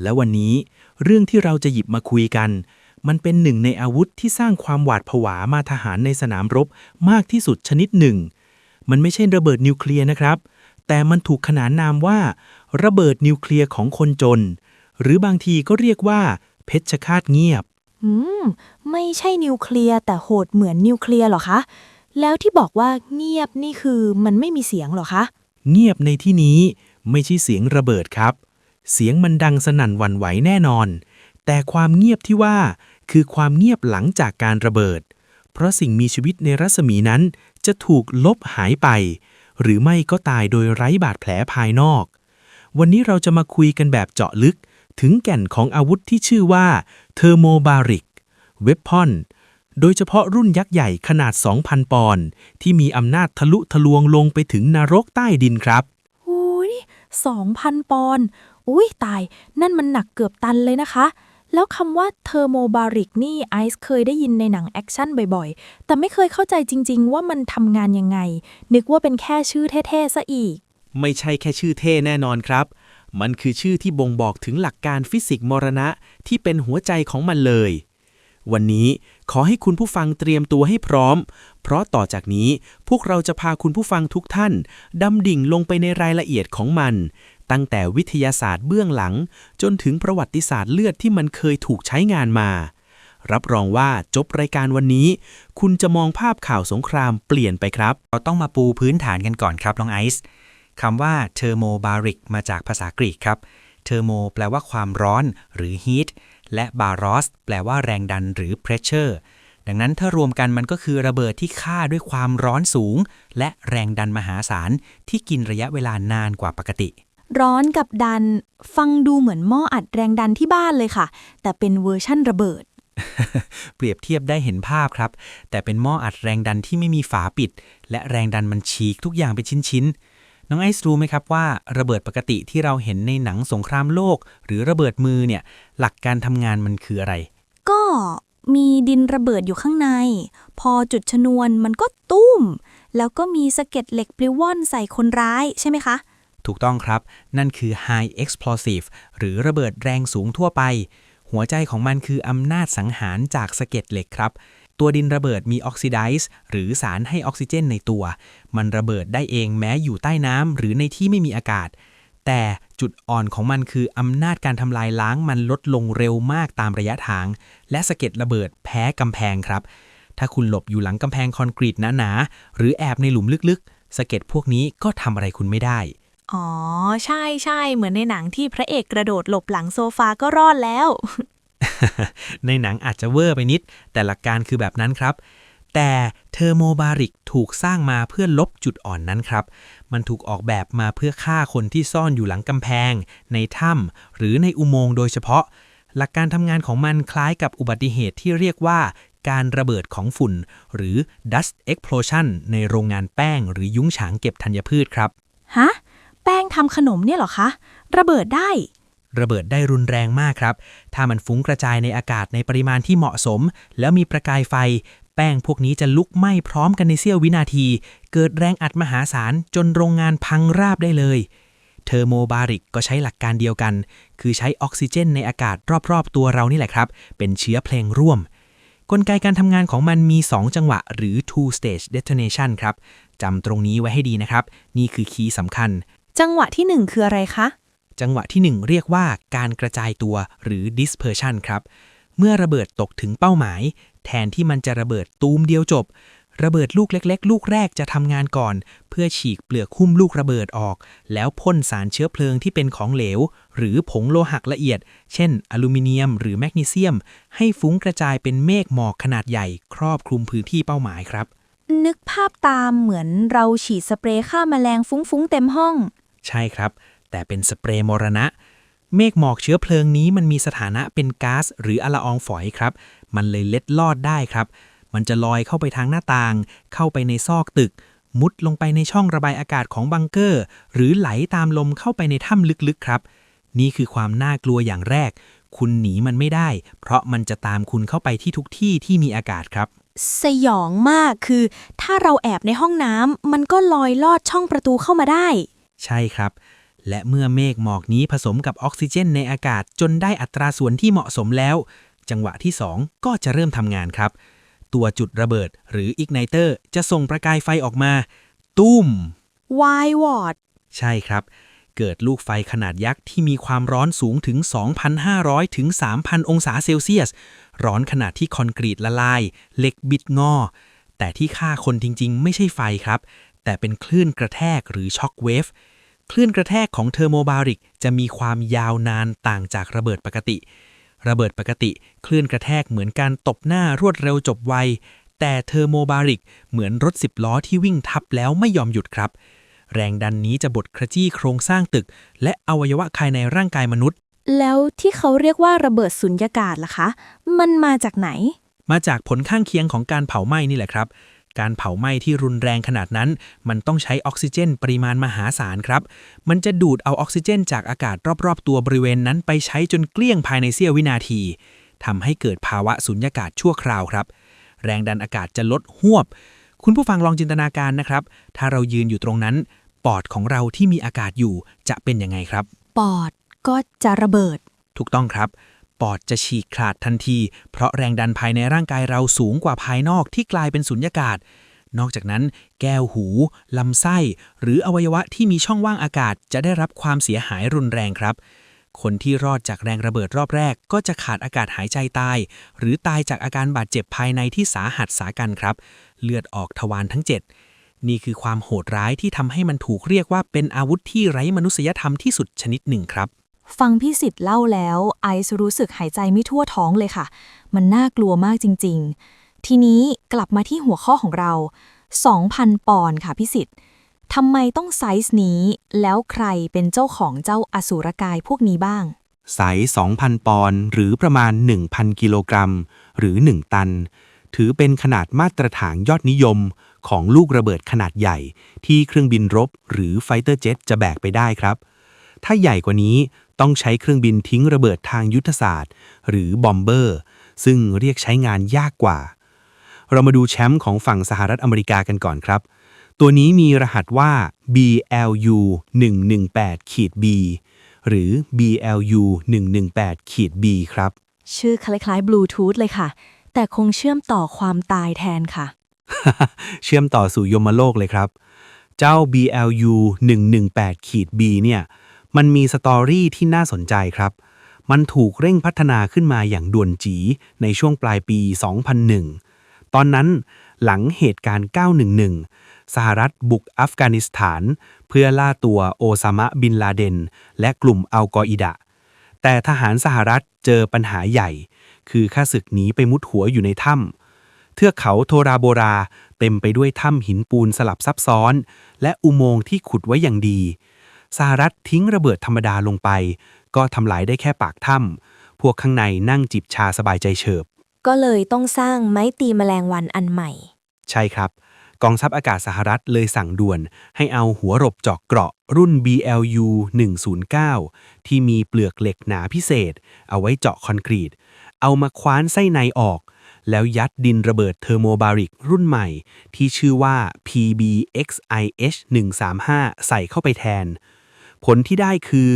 และวันนี้เรื่องที่เราจะหยิบมาคุยกัน มันเป็นหนึ่งในอาวุธที่สร้างความหวาดผวามาทหารในสนามรบมากที่สุดชนิดหนึ่ง มันไม่ใช่ระเบิดนิวเคลียร์นะครับ แต่มันถูกขนานนามว่า ระเบิดนิวเคลียร์ของคนจน หรือบางทีก็เรียกว่า เพชฌฆาตเงียบ อืม ไม่ใช่นิวเคลียร์แต่โหดเหมือนนิวเคลียร์เหรอคะ แล้วที่บอกว่าเงียบนี่คือมันไม่มีเสียงเหรอคะ เงียบในที่นี้ไม่ใช่เสียงระเบิดครับ เสียงมันดังสนั่นหวั่นไหวแน่นอน แต่ความเงียบที่ว่าคือความเงียบหลังจากการระเบิด เพราะสิ่งมีชีวิตในรัศมีนั้นจะถูกลบหายไป หรือไม่ก็ตายโดยไร้บาดแผลภายนอก วันนี้เราจะมาคุยกันแบบเจาะลึก ถึงแก่นของอาวุธที่ชื่อว่าเทอร์โมบาริกเวปอนโดยเฉพาะรุ่นยักษ์ใหญ่ขนาด 2,000 ปอนด์ที่มีอำนาจทะลุทะลวงลงไปถึงนรกใต้ดินครับอุ้ยสองพันปอนด์ อุ้ยตาย นั่นมันหนักเกือบตันเลยนะคะ แล้วคำว่าเทอร์โมบาริกนี่ไอซ์เคยได้ยินในหนังแอคชั่นบ่อยๆ แต่ไม่เคยเข้าใจจริง ๆ ว่ามันทำงานยังไง นึกว่าเป็นแค่ชื่อเท่ๆซะอีก ไม่ใช่แค่ชื่อเท่แน่นอนครับ มันคือชื่อที่บ่งบอกถึงหลักการฟิสิกส์มรณะที่เป็นหัวใจของมันเลย วันนี้ขอให้คุณผู้ฟังเตรียมตัวให้พร้อม เพราะต่อจากนี้พวกเราจะพาคุณผู้ฟังทุกท่านดำดิ่งลงไปในรายละเอียดของมัน ตั้งแต่วิทยาศาสตร์เบื้องหลัง จนถึงประวัติศาสตร์เลือดที่มันเคยถูกใช้งานมา รับรองว่าจบรายการวันนี้ คุณจะมองภาพข่าวสงครามเปลี่ยนไปครับ เราต้องมาปูพื้นฐานกันก่อนครับน้องไอซ์คำว่า thermobaric มาจากภาษากรีกครับ thermo แปลว่าความร้อนหรือ heat และ baros แปลว่าแรงดันหรือ pressure ดังนั้นถ้ารวมกันมันก็คือระเบิดที่ฆ่าด้วยความร้อนสูง และแรงดันมหาศาลที่กินระยะเวลานานกว่าปกติ ร้อนกับดัน ฟังดูเหมือนหม้ออัดแรงดันที่บ้านเลยค่ะ แต่เป็นเวอร์ชั่นระเบิด เปรียบเทียบได้เห็นภาพครับ แต่เป็นหม้ออัดแรงดันที่ไม่มีฝาปิด และแรงดันมันฉีกทุกอย่างเป็นชิ้นๆน้องไอซ์รู้ไหมครับว่าระเบิดปกติที่เราเห็นในหนังสงครามโลก หรือระเบิดมือเนี่ย หลักการทำงานมันคืออะไร ก็มีดินระเบิดอยู่ข้างใน พอจุดชนวนมันก็ตุ้ม แล้วก็มีสะเก็ดเหล็กปลิวว่อนใส่คนร้ายใช่ไหมคะ ถูกต้องครับ นั่นคือ high explosive หรือระเบิดแรงสูงทั่วไป หัวใจของมันคืออำนาจสังหารจากสะเก็ดเหล็กครับ ตัวดินระเบิดมีออกซิไดซ์หรือสารให้ออกซิเจนในตัว มันระเบิดได้เองแม้อยู่ใต้น้ำหรือในที่ไม่มีอากาศ แต่จุดอ่อนของมันคืออำนาจการทำลายล้างมันลดลงเร็วมากตามระยะทาง และสะเก็ดระเบิดแพ้กำแพงครับ ถ้าคุณหลบอยู่หลังกำแพงคอนกรีตหนาๆหรือแอบในหลุมลึกๆสะเก็ดพวกนี้ก็ทำอะไรคุณไม่ได้ อ๋อ ใช่ใช่เหมือนในหนังที่พระเอกกระโดดหลบหลังโซฟาก็รอดแล้ว ในหนังอาจจะเวอร์ไปนิด แต่หลักการคือแบบนั้นครับ แต่เทอร์โมบาริกถูกสร้างมาเพื่อลบจุดอ่อนนั้นครับ มันถูกออกแบบมาเพื่อฆ่าคนที่ซ่อนอยู่หลังกำแพง ในถ้ำหรือในอุโมงค์โดยเฉพาะ หลักการทำงานของมันคล้ายกับอุบัติเหตุที่เรียกว่าการระเบิดของฝุ่น หรือ dust explosion ในโรงงานแป้ง หรือยุ้งฉางเก็บธัญพืชครับ ฮะ แป้งทำขนมเนี่ยหรอคะ ระเบิดได้ ระเบิดได้รุนแรงมากครับ ถ้ามันฟุ้งกระจายในอากาศในปริมาณที่เหมาะสม แล้วมีประกายไฟ แป้งพวกนี้จะลุกไหม้พร้อมกันในเสี้ยววินาที เกิดแรงอัดมหาศาลจนโรงงานพังราบได้เลยเทอร์โมบาริกก็ใช้หลักการเดียวกัน คือใช้ออกซิเจนในอากาศรอบๆ ตัวเรานี่แหละครับ เป็นเชื้อเพลงร่วม กลไกการทำงานของมันมี 2 จังหวะ หรือ two stage detonation ครับ จำตรงนี้ไว้ให้ดีนะครับ นี่คือคีย์สำคัญ จังหวะที่หนึ่งคืออะไรคะ จังหวะที่ 1 เรียกว่าการกระจายตัวหรือ dispersion ครับ เมื่อระเบิดตกถึงเป้าหมาย แทนที่มันจะระเบิดตูมเดียวจบ ระเบิดลูกเล็ก ๆ ลูกแรกจะทำงานก่อน เพื่อฉีกเปลือกหุ้มลูกระเบิดออก แล้วพ่นสารเชื้อเพลิงที่เป็นของเหลว หรือผงโลหะละเอียด เช่น อลูมิเนียม หรือแมกนีเซียม ให้ฟุ้งกระจายเป็นเมฆหมอกขนาดใหญ่ ครอบคลุมพื้นที่เป้าหมายครับนึกภาพตามเหมือนเราฉีดสเปรย์ฆ่าแมลงฟุ้งๆเต็มห้อง ใช่ครับ แต่เป็นสเปรย์มรณะ เมฆหมอกเชื้อเพลิงนี้มันมีสถานะเป็นก๊าซหรืออะละอองฝอยครับ มันเลยเล็ดลอดได้ครับ มันจะลอยเข้าไปทางหน้าต่าง เข้าไปในซอกตึก มุดลงไปในช่องระบายอากาศของบังเกอร์ หรือไหลตามลมเข้าไปในถ้ำลึกๆครับ นี่คือความน่ากลัวอย่างแรก คุณหนีมันไม่ได้ เพราะมันจะตามคุณเข้าไปที่ทุกที่ที่มีอากาศครับสยองมากคือ ถ้าเราแอบในห้องน้ำมันก็ลอยลอดช่องประตูเข้ามาได้ ใช่ครับ และเมื่อเมฆหมอกนี้ผสมกับออกซิเจนในอากาศจนได้อัตราส่วนที่เหมาะสมแล้ว จังหวะที่ 2 ก็จะเริ่มทำงานครับ ตัวจุดระเบิดหรืออิกไนเตอร์จะส่งประกายไฟออกมา ตุ้ม Why what ใช่ครับ เกิดลูกไฟขนาดยักษ์ที่มีความร้อนสูงถึง 2,500 ถึง 3,000 องศาเซลเซียส ร้อนขนาดที่คอนกรีตละลาย เหล็กบิดงอ แต่ที่ฆ่าคนจริงๆ ไม่ใช่ไฟครับ แต่เป็นคลื่นกระแทกหรือช็อคเวฟ คลื่นกระแทกของเทอร์โมบาริกจะมีความยาวนานต่างจากระเบิดปกติ ระเบิดปกติ คลื่นกระแทกเหมือนการตบหน้ารวดเร็วจบไว แต่เทอร์โมบาริกเหมือนรถสิบล้อที่วิ่งทับแล้วไม่ยอมหยุดครับ แรงดันนี้จะบดกระจี้โครงสร้างตึก และอวัยวะภายในร่างกายมนุษย์ แล้วที่เขาเรียกว่าระเบิดสุญญากาศล่ะคะ มันมาจากไหน มาจากผลข้างเคียงของการเผาไหม้นี่แหละครับ การเผาไหม้ที่รุนแรงขนาดนั้น มันต้องใช้ออกซิเจนปริมาณมหาศาลครับ มันจะดูดเอาออกซิเจนจากอากาศรอบๆ ตัวบริเวณนั้นไปใช้จนเกลี้ยงภายในเสี้ยววินาทีทำให้เกิดภาวะสุญญากาศชั่วคราวครับ แรงดันอากาศจะลดหวบ คุณผู้ฟังลองจินตนาการนะครับ ถ้าเรายืนอยู่ตรงนั้น ปอดของเราที่มีอากาศอยู่จะเป็นยังไงครับ ปอดก็จะระเบิด ถูกต้องครับ ปอดจะฉีกขาดทันที เพราะแรงดันภายในร่างกายเราสูงกว่าภายนอกที่กลายเป็นสุญญากาศ นอกจากนั้น แก้วหู ลำไส้ หรืออวัยวะที่มีช่องว่างอากาศจะได้รับความเสียหายรุนแรงครับ คนที่รอดจากแรงระเบิดรอบแรก ก็จะขาดอากาศหายใจตาย หรือตายจากอาการบาดเจ็บภายในที่สาหัสสากันครับ เลือดออกทวารทั้ง 7นี่คือความโหดร้ายที่ทำให้มันถูกเรียกว่าเป็นอาวุธที่ไร้มนุษยธรรมที่สุดชนิดหนึ่งครับ ฟังพี่สิทธิ์เล่าแล้ว ไอซ์รู้สึกหายใจไม่ทั่วท้องเลยค่ะ มันน่ากลัวมากจริง ๆ ทีนี้กลับมาที่หัวข้อของเรา 2,000 ปอนด์ค่ะพี่สิทธิ์ทำไมต้องไซส์นี้ แล้วใครเป็นเจ้าของเจ้าอสูรกายพวกนี้บ้าง ไซส์2,000 ปอนด์หรือประมาณ 1,000 กิโลกรัม หรือ 1 ตัน ถือเป็นขนาดมาตรฐานยอดนิยมของลูกระเบิดขนาดใหญ่ ที่เครื่องบินรบ หรือไฟเตอร์เจ็ตจะแบกไปได้ครับ ถ้าใหญ่กว่านี้ ต้องใช้เครื่องบินทิ้งระเบิดทางยุทธศาสตร์ หรือบอมเบอร์ ซึ่งเรียกใช้งานยากกว่า เรามาดูแชมป์ของฝั่งสหรัฐอเมริกากันก่อนครับ ตัวนี้มีรหัสว่า BLU 118ขีด B หรือ BLU 118ขีด B ครับ ชื่อคล้ายๆบลูทูธเลยค่ะ แต่คงเชื่อมต่อความตายแทนค่ะ เชื่อมต่อสู่ยมโลกเลยครับ เจ้า BLU 118ขีด B เนี่ย มันมีสตอรี่ที่น่าสนใจครับ มันถูกเร่งพัฒนาขึ้นมาอย่างด่วนจีในช่วงปลายปี 2001 ตอนนั้นหลังเหตุการณ์ 911 สหรัฐบุกอัฟกานิสถาน เพื่อล่าตัวโอซามะบินลาเดน และกลุ่มอัลกออิดะ แต่ทหารสหรัฐเจอปัญหาใหญ่ คือข้าศึกหนีไปมุดหัวอยู่ในถ้ำเทือกเขาโทราโบราเต็มไปด้วยถ้ำหินปูนสลับซับซ้อน และอุโมงค์ที่ขุดไว้อย่างดี สหรัฐทิ้งระเบิดธรรมดาลงไป ก็ทำลายได้แค่ปากถ้ำพวกข้างในนั่งจิบชาสบายใจเฉิบ ก็เลยต้องสร้างไม้ตีแมลงวันอันใหม่ ใช่ครับ กองทัพอากาศสหรัฐเลยสั่งด่วน ให้เอาหัวรบเจาะเกราะรุ่น BLU 109 ที่มีเปลือกเหล็กหนาพิเศษ เอาไว้เจาะคอนกรีต เอามาคว้านไส้ในออกแล้วยัดดินระเบิดเทอร์โมบาริกรุ่นใหม่ ที่ชื่อว่า PBXIH 135ใส่เข้าไปแทน ผลที่ได้คือ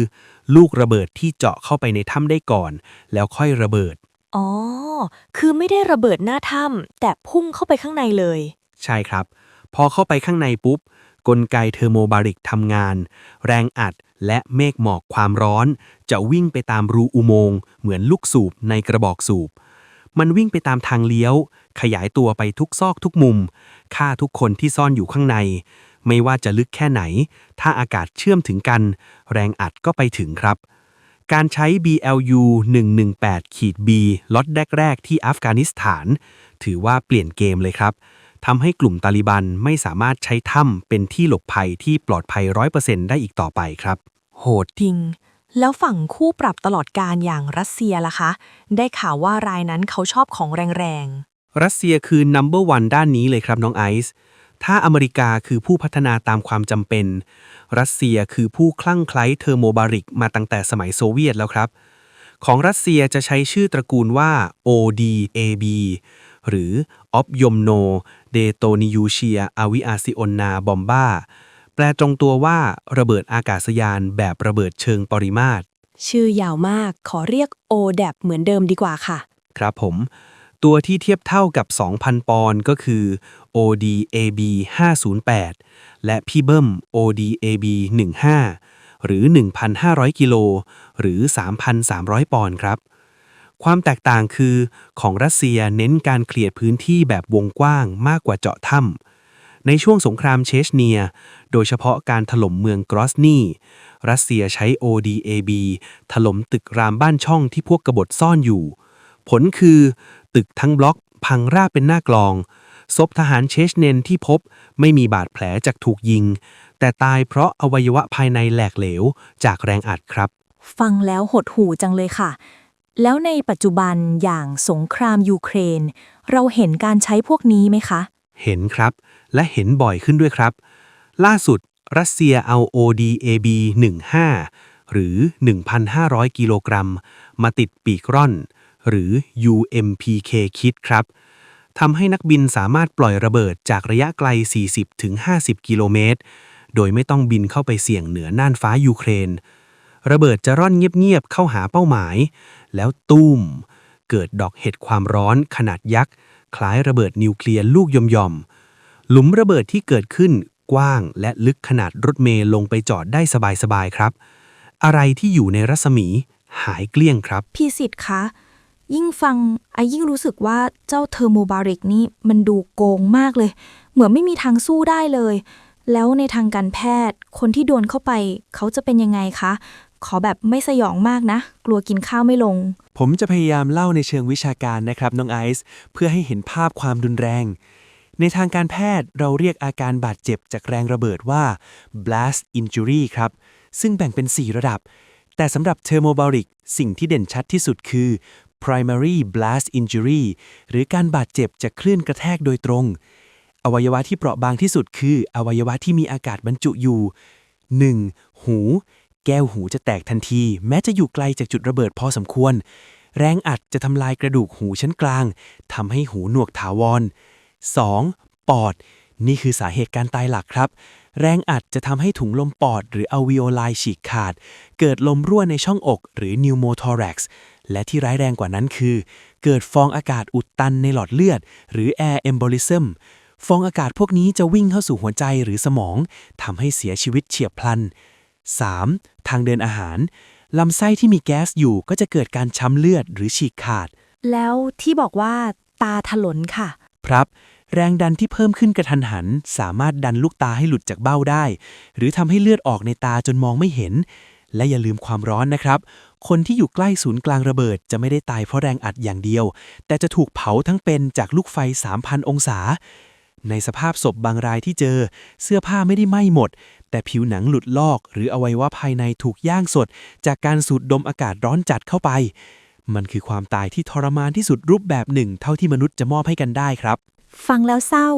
ลูกระเบิดที่เจาะเข้าไปในถ้ำได้ก่อน แล้วค่อยระเบิด อ๋อ คือไม่ได้ระเบิดหน้าถ้ำแต่พุ่งเข้าไปข้างในเลย ใช่ครับ พอเข้าไปข้างในปุ๊บ กลไกเทอร์โมบาริกทำงาน แรงอัดและเมฆหมอกความร้อน จะวิ่งไปตามรูอุโมงค์เหมือนลูกสูบในกระบอกสูบ มันวิ่งไปตามทางเลี้ยว ขยายตัวไปทุกซอกทุกมุม ฆ่าทุกคนที่ซ่อนอยู่ข้างใน ไม่ว่าจะลึกแค่ไหน ถ้าอากาศเชื่อมถึงกัน แรงอัดก็ไปถึงครับ การใช้ BLU 118ขีด B ล็อตแรก ๆ ที่อัฟกานิสถาน ถือว่าเปลี่ยนเกมเลยครับทำให้กลุ่มตาลิบันไม่สามารถใช้ถ้ำเป็นที่หลบภัยที่ปลอดภัย 100%ได้อีกต่อไปครับ โหดจริง แล้วฝั่งคู่ปรับตลอดการอย่างรัสเซียล่ะคะ ได้ข่าวว่ารายนั้นเขาชอบของแรงรัสเซียคือ number one ด้านนี้เลยครับน้องไอซ์ ถ้าอเมริกาคือผู้พัฒนาตามความจำเป็น รัสเซียคือผู้คลั่งไคล้เทอร์โมบาริกมาตั้งแต่สมัยโซเวียตแล้วครับ ของรัสเซียจะใช้ชื่อตระกูลว่า ODAB หรือ o b y o m n o d e t o n i u s h i a a v i a c i o n a Bomba แปลตรงตัวว่าระเบิดอากาศยานแบบระเบิดเชิงปริมาตร ชื่อยาวมากขอเรียก ODAP เหมือนเดิมดีกว่าค่ะ ครับผม ตัวที่เทียบเท่ากับ 2,000 ปอนด์ก็คือ ODAB 508 และพี่เบิ้ม ODAB 15 หรือ 1,500 กิโล หรือ 3,300 ปอนด์ครับ ความแตกต่างคือของรัสเซียเน้นการเคลียร์พื้นที่แบบวงกว้างมากกว่าเจาะถ้ำในช่วงสงครามเชชเนีย โดยเฉพาะการถล่มเมืองกรอสนีรัสเซียใช้ ODAB ถล่มตึกรามบ้านช่องที่พวกกบฏซ่อนอยู่ ผลคือ ตึกทั้งบล็อก พังราบเป็นหน้ากลอง ศพทหารเชชเนนที่พบไม่มีบาดแผลจากถูกยิง แต่ตายเพราะอวัยวะภายในแหลกเหลวจากแรงอัดครับ ฟังแล้วหดหูจังเลยค่ะ แล้วในปัจจุบันอย่างสงครามยูเครน เราเห็นการใช้พวกนี้ไหมคะ เห็นครับ และเห็นบ่อยขึ้นด้วยครับ ล่าสุดรัสเซียเอา ODAB 15หรือ 1,500 กิโลกรัม มาติดปีกร่อน หรือ UMPK คิดครับทำให้นักบินสามารถปล่อยระเบิดจากระยะไกล 40-50 กิโลเมตร โดยไม่ต้องบินเข้าไปเสี่ยงเหนือน่านฟ้ายูเครน ระเบิดจะร่อนเงียบๆเข้าหาเป้าหมาย แล้วตุ้ม เกิดดอกเห็ดความร้อนขนาดยักษ์ คล้ายระเบิดนิวเคลียร์ลูกยมๆ หลุมระเบิดที่เกิดขึ้นกว้างและลึกขนาดรถเมล์ลงไปจอดได้สบายๆครับ อะไรที่อยู่ในรัศมีหายเกลี้ยงครับ พี่สิทธิ์คะ ยิ่งฟังไอยิ่งรู้สึกว่าเจ้าเทอร์โมบาริกนี่มันดูโกงมากเลย เหมือนไม่มีทางสู้ได้เลย แล้วในทางการแพทย์คนที่โดนเข้าไป เขาจะเป็นยังไงคะ ขอแบบไม่สยองมากนะ กลัวกินข้าวไม่ลง ผมจะพยายามเล่าในเชิงวิชาการนะครับน้องไอซ์เพื่อให้เห็นภาพความรุนแรง ในทางการแพทย์เราเรียกอาการบาดเจ็บจากแรงระเบิดว่า blast injury ครับ ซึ่งแบ่งเป็น 4 ระดับ แต่สำหรับ thermobaric สิ่งที่เด่นชัดที่สุดคือ primary blast injury หรือการบาดเจ็บจากคลื่นกระแทกโดยตรง อวัยวะที่เปราะบางที่สุดคือ อวัยวะที่มีอากาศบรรจุอยู่ 1. หู แก้วหูจะแตกทันที แม้จะอยู่ไกลจากจุดระเบิดพอสมควร แรงอัดจะทำลายกระดูกหูชั้นกลางทำให้หูหนวกถาวร 2. ปอด นี่คือสาเหตุการตายหลักครับ แรงอัดจะทำให้ถุงลมปอดหรืออวิโอไลฉีกขาด เกิดลมรั่วในช่องอกหรือนิวโมทอรักซ์และที่ร้ายแรงกว่านั้นคือ เกิดฟองอากาศอุดตันในหลอดเลือด หรือ air embolism ฟองอากาศพวกนี้จะวิ่งเข้าสู่หัวใจหรือสมองทำให้เสียชีวิตเฉียบพลัน 3. ทางเดินอาหาร ลำไส้ที่มีแก๊สอยู่ก็จะเกิดการช้ำเลือดหรือฉีกขาด แล้วที่บอกว่าตาถลนค่ะ ครับ แรงดันที่เพิ่มขึ้นกระทันหัน สามารถดันลูกตาให้หลุดจากเบ้าได้ หรือทำให้เลือดออกในตาจนมองไม่เห็น และอย่าลืมความร้อนนะครับ คนที่อยู่ใกล้ศูนย์กลางระเบิดจะไม่ได้ตายเพราะแรงอัดอย่างเดียว แต่จะถูกเผาทั้งเป็นจากลูกไฟ 3,000 องศา ในสภาพศพบางรายที่เจอ เสื้อผ้าไม่ได้ไหม้หมด แต่ผิวหนังหลุดลอก หรืออวัยวะภายในถูกย่างสด จากการสูดดมอากาศร้อนจัดเข้าไป มันคือความตายที่ทรมานที่สุดรูปแบบหนึ่ง เท่าที่มนุษย์จะมอบให้กันได้ครับ ฟังแล้วเศร้า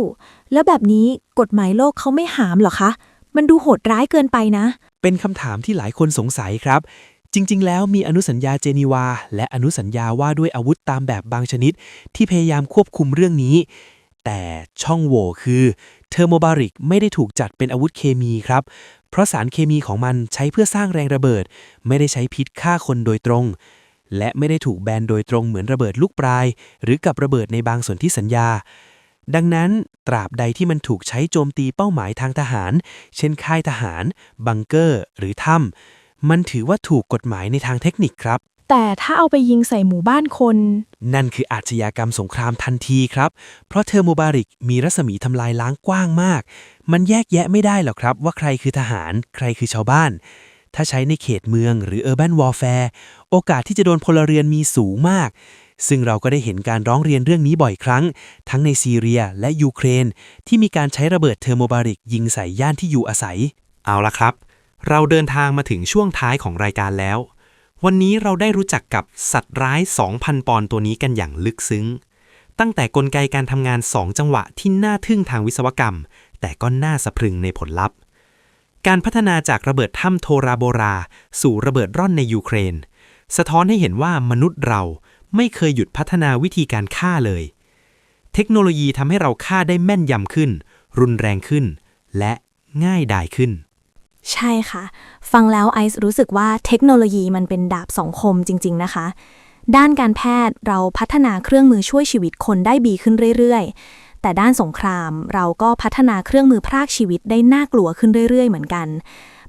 แล้วแบบนี้กฎหมายโลกเขาไม่หามเหรอคะ มันดูโหดร้ายเกินไปนะ เป็นคำถามที่หลายคนสงสัยครับ จริง ๆ แล้วมีอนุสัญญาเจนีวา และอนุสัญญาว่าด้วยอาวุธตามแบบบางชนิด ที่พยายามควบคุมเรื่องนี้ แต่ช่องโหว่คือเทอร์โมบาริกไม่ได้ถูกจัดเป็นอาวุธเคมีครับ เพราะสารเคมีของมันใช้เพื่อสร้างแรงระเบิด ไม่ได้ใช้พิษฆ่าคนโดยตรง และไม่ได้ถูกแบนโดยตรงเหมือนระเบิดลูกปลาย หรือกับระเบิดในบางส่วนที่สัญญา ดังนั้นตราบใดที่มันถูกใช้โจมตีเป้าหมายทางทหาร เช่นค่ายทหาร บังเกอร์ หรือถ้ำมันถือว่าถูกกฎหมายในทางเทคนิคครับ แต่ถ้าเอาไปยิงใส่หมู่บ้านคน นั่นคืออาชญากรรมสงครามทันทีครับ เพราะเทอร์โมบาริกมีรัศมีทำลายล้างกว้างมาก มันแยกแยะไม่ได้หรอกครับ ว่าใครคือทหาร ใครคือชาวบ้าน ถ้าใช้ในเขตเมืองหรือ Urban Warfare โอกาสที่จะโดนพลเรือนมีสูงมาก ซึ่งเราก็ได้เห็นการร้องเรียนเรื่องนี้บ่อยครั้ง ทั้งในซีเรียและยูเครน ที่มีการใช้ระเบิดเทอร์โมบาริกยิงใส่ย่านที่อยู่อาศัย เอาละครับ เราเดินทางมาถึงช่วงท้ายของรายการแล้ว วันนี้เราได้รู้จักกับสัตว์ร้าย 2,000 ปอนตัวนี้กันอย่างลึกซึ้ง ตั้งแต่กลไกการทำงาน 2 จังหวะที่น่าทึ่งทางวิศวกรรม แต่ก็น่าสะพรึงในผลลัพธ์การพัฒนาจากระเบิดถ้ำโทราโบรา สู่ระเบิดร่อนในยูเครน สะท้อนให้เห็นว่ามนุษย์เรา ไม่เคยหยุดพัฒนาวิธีการฆ่าเลย เทคโนโลยีทำให้เราฆ่าได้แม่นยำขึ้น รุนแรงขึ้น และง่ายดายขึ้น ใช่ค่ะ ฟังแล้วไอซ์รู้สึกว่าเทคโนโลยีมันเป็นดาบสองคมจริง ๆ นะคะ ด้านการแพทย์เราพัฒนาเครื่องมือช่วยชีวิตคนได้ดีขึ้นเรื่อย ๆ แต่ด้านสงครามเราก็พัฒนาเครื่องมือพรากชีวิตได้น่ากลัวขึ้นเรื่อย ๆ เหมือนกัน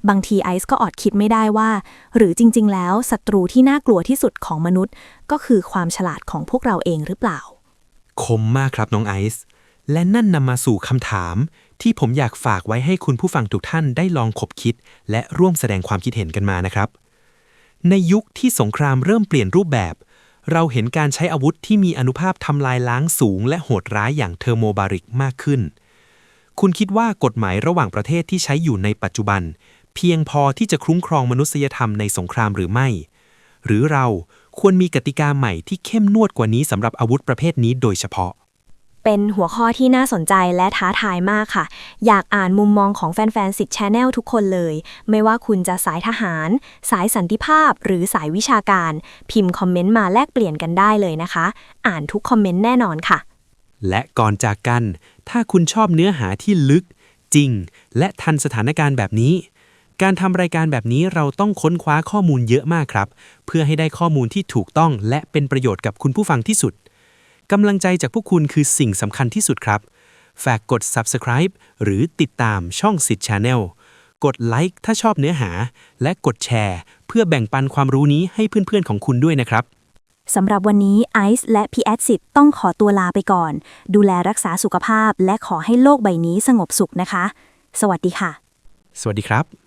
บางทีไอซ์ก็อดคิดไม่ได้ว่า หรือจริง ๆ แล้วศัตรูที่น่ากลัวที่สุดของมนุษย์ ก็คือความฉลาดของพวกเราเองหรือเปล่า คมมากครับน้องไอซ์และนั่นนำมาสู่คำถาม ที่ผมอยากฝากไว้ให้คุณผู้ฟังทุกท่านได้ลองคบคิด และร่วมแสดงความคิดเห็นกันมานะครับ ในยุคที่สงครามเริ่มเปลี่ยนรูปแบบ เราเห็นการใช้อาวุธที่มีอนุภาพทำลายล้างสูง และโหดร้ายอย่างเทอร์โมบาริกมากขึ้น คุณคิดว่ากฎหมายระหว่างประเทศที่ใช้อยู่ในปัจจุบัน เพียงพอที่จะคุ้มครองมนุษยธรรมในสงครามหรือไม่ หรือเราควรมีกติกาใหม่ที่เข้มนวดกว่านี้สำหรับอาวุธประเภทนี้โดยเฉพาะ เป็นหัวข้อที่น่าสนใจและท้าทายมากค่ะ อยากอ่านมุมมองของแฟนๆสิทธิ์ชแนลทุกคนเลย ไม่ว่าคุณจะสายทหาร สายสันติภาพ หรือสายวิชาการ พิมพ์คอมเมนต์มาแลกเปลี่ยนกันได้เลยนะคะ อ่านทุกคอมเมนต์แน่นอนค่ะ และก่อนจากกัน ถ้าคุณชอบเนื้อหาที่ลึก จริง และทันสถานการณ์แบบนี้ การทำรายการแบบนี้เราต้องค้นคว้าข้อมูลเยอะมากครับ เพื่อให้ได้ข้อมูลที่ถูกต้องและเป็นประโยชน์กับคุณผู้ฟังที่สุดกำลังใจจากพวกคุณคือสิ่งสำคัญที่สุดครับ ฝากกด subscribe หรือติดตามช่องสิทธิ์ Channel กดไลค์ถ้าชอบเนื้อหา และกดแชร์ เพื่อแบ่งปันความรู้นี้ให้เพื่อนๆของคุณด้วยนะครับ สำหรับวันนี้ไอซ์และพี่แอดสิทธิ์ต้องขอตัวลาไปก่อน ดูแลรักษาสุขภาพ และขอให้โลกใบนี้สงบสุขนะคะ สวัสดีค่ะ สวัสดีครับ